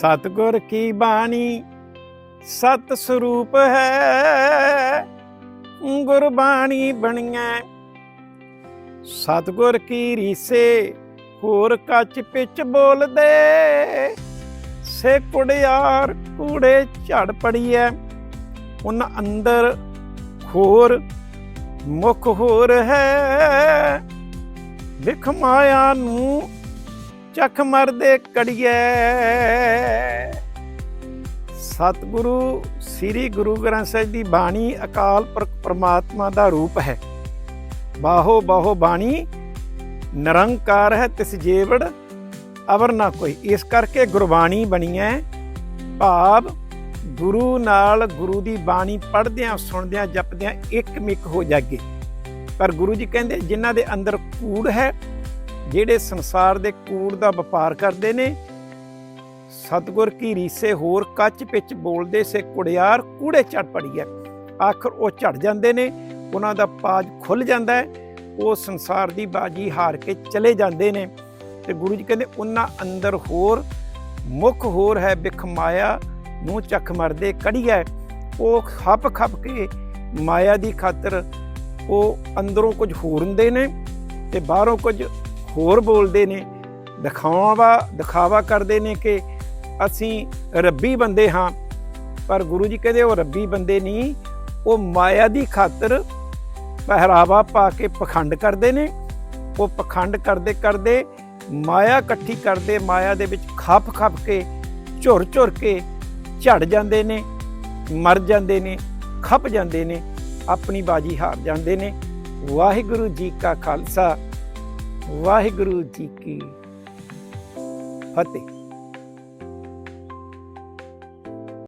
ਸਤਗੁਰ ਕੀ ਬਾਣੀ? ਸਤ ਸਰੂਪ ਹੈ। ਗੁਰਬਾਣੀ ਬਣੀਐ। ਸਤਗੁਰ ਕੀ ਰੀਸੇ, ਹੋਰ ਕੱਚ ਪਿੱਚ ਬੋਲਦੇ। ਸੇ ਕੁੜਿਆਰ ਕੂੜੇ ਝੜ ਪੜੀਐ। ਉਹਨਾਂ ਅੰਦਰ ਹੋਰ ਮੁਖ ਹੋਰ ਹੈ। ਵਿਖ ਮਾਇਆ ਨੂੰ ਚੱਖ ਮਰਦੇ ਕੜੀਐ ਸਤਿਗੁਰੂ, ਸ੍ਰੀ ਗੁਰੂ ਗ੍ਰੰਥ ਸਾਹਿਬ ਦੀ ਬਾਣੀ ਅਕਾਲ ਪੁਰਖ ਪ੍ਰਮਾਤਮਾ ਦਾ ਰੂਪ ਹੈ। ਬਾਹੋ ਬਾਹੋ ਬਾਣੀ, ਨਿਰੰਕਾਰ ਹੈ ਤਿਸ ਜੀਵੜ, ਅਵਰ ਨਾ ਕੋਈ। ਇਸ ਕਰਕੇ ਗੁਰਬਾਣੀ ਬਣੀ ਹੈ। ਭਾਵ ਗੁਰੂ ਨਾਲ ਗੁਰੂ ਦੀ ਬਾਣੀ ਪੜ੍ਹਦਿਆਂ, ਸੁਣਦਿਆਂ, ਜਪਦਿਆਂ ਇੱਕ ਮਿਕ ਹੋ ਜਾਗੇ। ਪਰ ਗੁਰੂ ਜੀ ਕਹਿੰਦੇ, ਜਿਨ੍ਹਾਂ ਦੇ ਅੰਦਰ ਕੂੜ ਹੈ ਜਿਹੜੇ ਸੰਸਾਰ ਦੇ ਕੂੜ ਦਾ ਵਪਾਰ ਕਰਦੇ ਨੇ, ਸਤਗੁਰ ਕੀ ਰੀਸੇ ਹੋਰ ਕੱਚ ਪਿੱਚ ਬੋਲਦੇ ਸੇ ਕੁੜਿਆਰ ਕੂੜੇ ਝੜ ਪੜੀਐ। ਆਖਰ ਉਹ ਝੜ ਜਾਂਦੇ ਨੇ, ਉਹਨਾਂ ਦਾ ਪਾਜ ਖੁੱਲ ਜਾਂਦਾ ਹੈ ਉਹ ਸੰਸਾਰ ਦੀ ਬਾਜੀ ਹਾਰ ਕੇ ਚਲੇ ਜਾਂਦੇ ਨੇ। ਤੇ ਗੁਰੂ ਜੀ ਕਹਿੰਦੇ, ਉਹਨਾਂ ਅੰਦਰ ਹੋਰ, ਮੁੱਖ ਹੋਰ ਹੈ ਬਿਖ ਮਾਇਆ ਨੂੰ ਚੱਖ ਮਰਦੇ ਕੜੀਐ। ਉਹ ਖੱਪ ਖੱਪ ਕੇ ਮਾਇਆ ਦੀ ਖਾਤਰ ਉਹ ਅੰਦਰੋਂ ਕੁਝ ਹੋਰ ਹੁੰਦੇ ਨੇ ਤੇ ਬਾਹਰੋਂ ਕੁਝ ਹੋਰ ਬੋਲਦੇ ਨੇ ਦਿਖਾਵਾ ਦਿਖਾਵਾ ਕਰਦੇ ਨੇ ਕਿ ਅਸੀਂ ਰੱਬੀ ਬੰਦੇ ਹਾਂ। ਪਰ ਗੁਰੂ ਜੀ ਕਹਿੰਦੇ ਉਹ ਰੱਬੀ ਬੰਦੇ ਨਹੀਂ, ਉਹ ਮਾਇਆ ਦੀ ਖਾਤਰ ਪਹਿਰਾਵਾ ਪਾ ਕੇ ਪਖੰਡ ਕਰਦੇ ਨੇ। ਉਹ ਪਖੰਡ ਕਰਦੇ ਕਰਦੇ ਮਾਇਆ ਇਕੱਠੀ ਕਰਦੇ, ਮਾਇਆ ਦੇ ਵਿੱਚ ਖੱਪ ਖੱਪ ਕੇ ਝੁਰ ਝੁਰ ਕੇ ਝੜ ਜਾਂਦੇ ਨੇ, ਮਰ ਜਾਂਦੇ ਨੇ, ਖੱਪ ਜਾਂਦੇ ਨੇ, ਆਪਣੀ ਬਾਜੀ ਹਾਰ ਜਾਂਦੇ ਨੇ। ਵਾਹਿਗੁਰੂ ਜੀ ਕਾ ਖਾਲਸਾ। ਵਾਹਿਗੁਰੂ ਜੀ ਕੀ ਫਤਿਹ।